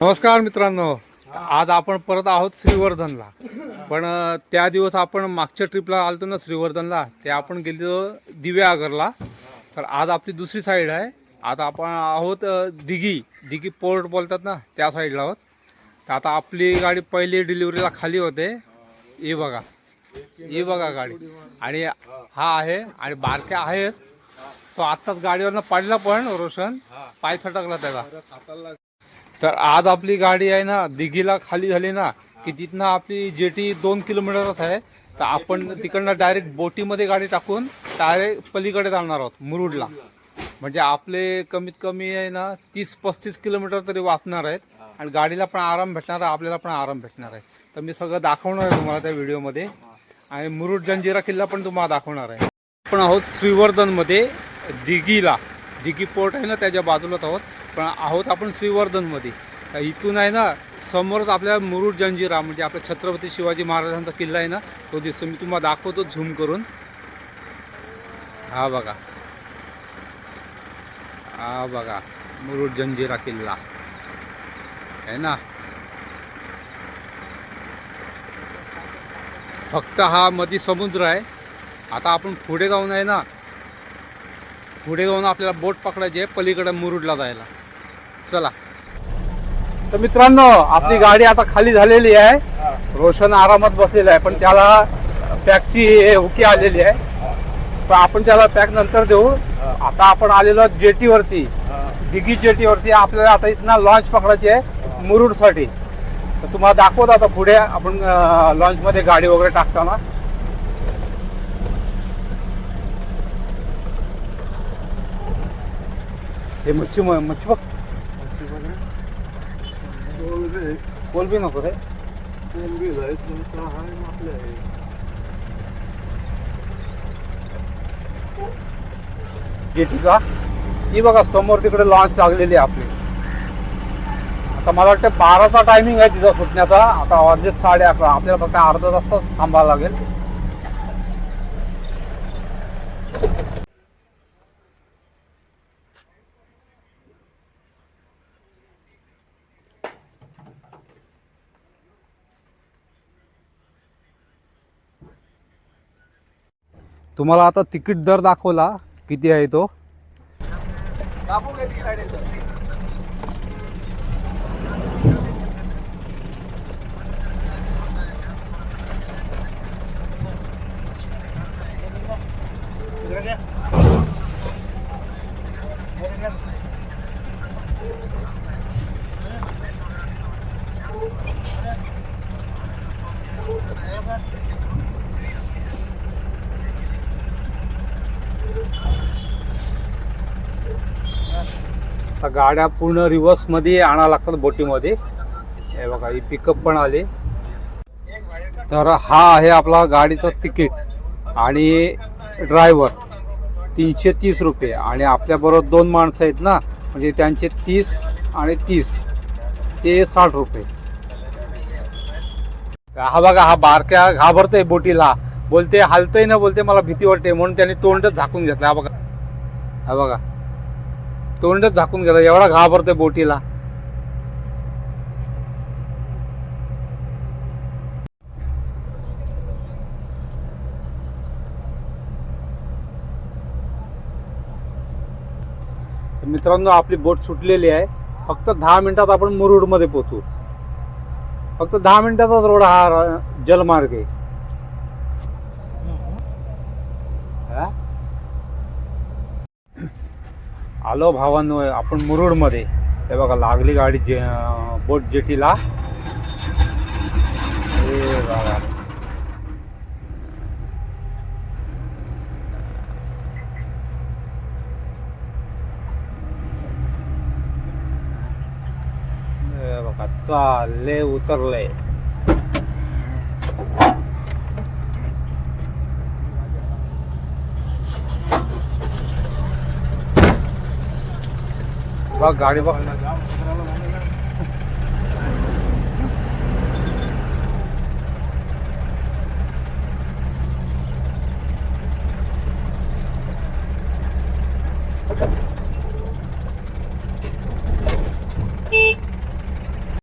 नमस्कार मित्रांनो. आज आपण परत आहोत श्रीवर्धनला. पण त्या दिवस आपण मागच्या ट्रिपला आलतो ना श्रीवर्धनला ते आपण गेलो दिव्यागरला तर आज आपली दुसरी साईड आहे. आता आपण आहोत दिघी. दिघी पोर्ट बोलतात ना त्या साईडला आहोत. तर आता आपली गाडी पहिली डिलिव्हरीला खाली होते. ही बघा. ही बघा गाडी. आणि हा आहे आणि बारक्या आहेच. तो आत्ताच गाडीवरनं पडला पण रोशन. पाय सटकला त्याचा तर आज आपली गाडी आहे ना दिघीला खाली झाली ना की तिथनं आपली जेटी दोन किलोमीटरच आहे. तर आपण तिकडनं डायरेक्ट बोटीमध्ये गाडी टाकून डायरेक्ट पलीकडे जाणार आहोत मुरुडला. म्हणजे आपले कमीत कमी आहे ना तीस पस्तीस किलोमीटर तरी वाचणार आहेत. आणि गाडीला पण आराम भेटणार आहे आपल्याला पण आराम भेटणार आहे. तर मी सगळं दाखवणार आहे तुम्हाला त्या व्हिडिओमध्ये. आणि मुरुड जंजिरा किल्ला पण तुम्हाला दाखवणार आहे. आपण आहोत श्रीवर्धनमध्ये दिघीला. दिघी पोर्ट आहे ना त्याच्या बाजूलाच आहोत. पण आहोत आपण श्रीवर्धनमध्ये. इथून आहे ना समोरच आपल्या मुरुड जंजिरा म्हणजे आपल्या छत्रपती शिवाजी महाराजांचा किल्ला आहे ना तो दिसतो. मी तुम्हाला दाखवतो झूम करून. हा बघा. हा बघा मुरुड जंजिरा किल्ला. आहे ना? फक्त हा मधी समुद्र आहे. आता आपण पुढे जाऊन आहे ना पुढे जाऊन आपल्याला बोट पकडायची आहे पलीकडे मुरुडला जायला. चला. तर मित्रांनो आपली गाडी आता खाली झालेली आहे. रोशन आरामात बसलेला आहे पण त्याला पॅकची हुकी आलेली आहे. पण आपण त्याला पॅक नंतर देऊ. आता आपण आलेलो जेटीवरती. दिघी जेटीवरती आपल्याला आता इथनं लॉन्च पकडायची आहे मुरुडसाठी. तर तुम्हाला दाखवतो आता पुढे आपण लॉन्चमध्ये गाडी वगैरे टाकताना. हे मच्छी म- मच्छी बघ कोल बी नको रे जेटीचा ही। बघा समोर तिकडे लॉन्च लागलेली आहे आपली. आता मला वाटतं बाराचा टायमिंग आहे तिचा सुटण्याचा. आता वाजले साडे अकरा आपल्याला फक्त अर्धा तासच थांबावं लागेल. तुम्हाला आता तिकीट दर दाखवला किती आहे तो? आता गाड्या पूर्ण रिव्हर्समध्ये आणा लागतात बोटीमध्ये. हे बघा ही पिकअप पण आले. तर हा आहे आपला गाडीचं तिकीट आणि ड्रायव्हर तीनशे तीस रुपये. आणि आपल्याबरोबर दोन माणसं आहेत ना म्हणजे त्यांचे तीस आणि तीस. ते साठ रुपये. हा बघा हा बारक्या घाबरतोय बोटीला. बोलते हालतय ना बोलते मला भीती वाटते म्हणून त्यांनी तोंडच झाकून घेतलं. हा बघा. हा बघा. तोंडच झाकून गेला एवढा घाबरतोय बोटीला. मित्रांनो आपली बोट सुटलेली आहे. फक्त दहा मिनिटात आपण मुरुडमध्ये पोचू फक्त दहा मिनिटाचाच रोड हा जलमार्ग आहे. हा? आलो भावांनो आपण मुरुडमध्ये. हे बघा लागली गाडी जे बोट जेटीला. हे हे बघा चालले उतरले. बघ गाडी बघ.